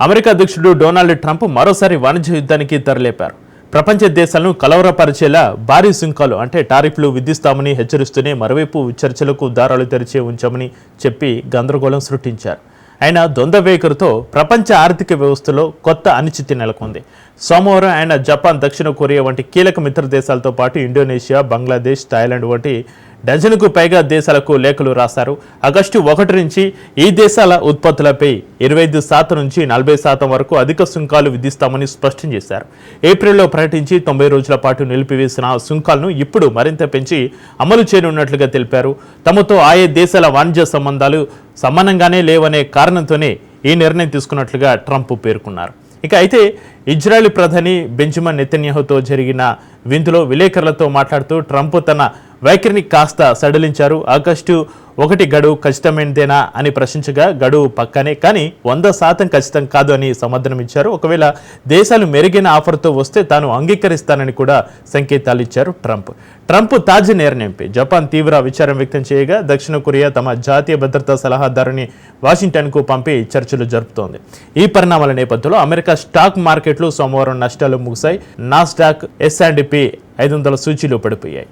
America అధ్యక్షుడు Donald Trump మరోసారి వాణిజ్య యుద్ధానికి తెరలేపారు. ప్రపంచ దేశాలను కలవరపరిచేలా భారీ సుంకాలు అంటే టారిఫ్లు విధిస్తామని హెచ్చరిస్తూనే మరోవైపు చర్చలకు దారాలు తెరిచే ఉంచామని చెప్పి గందరగోళం సృష్టించారు. ఆయన ద్వంద్వ ప్రపంచ ఆర్థిక వ్యవస్థలో కొత్త అనిశ్చితి నెలకొంది. సోమవారం ఆయన జపాన్ దక్షిణ కొరియా వంటి కీలక మిత్ర దేశాలతో పాటు ఇండోనేషియా బంగ్లాదేశ్ థాయిలాండ్ వంటి డజన్కు పైగా దేశాలకు లేఖలు రాశారు. ఆగస్టు ఒకటి నుంచి ఈ దేశాల ఉత్పత్తులపై ఇరవై ఐదు శాతం నుంచి నలభై శాతం వరకు అధిక సుంకాలు విధిస్తామని స్పష్టం చేశారు. ఏప్రిల్లో ప్రకటించి తొంభై రోజుల పాటు నిలిపివేసిన సుంకాలను ఇప్పుడు మరింత పెంచి అమలు చేయనున్నట్లుగా తెలిపారు. తమతో ఆయా దేశాల వాణిజ్య సంబంధాలు సమానంగానే లేవనే కారణంతోనే ఈ నిర్ణయం తీసుకున్నట్లుగా ట్రంప్ పేర్కొన్నారు. ఇక అయితే ఇజ్రాయెల్ ప్రధాని బెంజమిన్ నెతన్యాహుతో జరిగిన విందులో విలేకరులతో మాట్లాడుతూ ట్రంప్ తన వైఖరిని కాస్త సడలించారు. ఆగస్టు ఒకటి గడువు ఖచ్చితమైనదేనా అని ప్రశ్నించగా గడువు పక్కనే కానీ వంద శాతం ఖచ్చితం కాదు అని సమాధానం ఇచ్చారు. ఒకవేళ దేశాలు మెరుగైన ఆఫర్తో వస్తే తాను అంగీకరిస్తానని కూడా సంకేతాలు ఇచ్చారు ట్రంప్. ట్రంప్ తాజా నిర్ణయంపై జపాన్ తీవ్ర విచారం వ్యక్తం చేయగా దక్షిణ కొరియా తమ జాతీయ భద్రతా సలహాదారుని వాషింగ్టన్కు పంపి చర్చలు జరుపుతోంది. ఈ పరిణామాల నేపథ్యంలో అమెరికా స్టాక్ మార్కెట్లు సోమవారం నష్టాలు ముగిశాయి. నాస్డాక్ ఎస్ అండ్ పి ఐదు వందల సూచీలు పడిపోయాయి.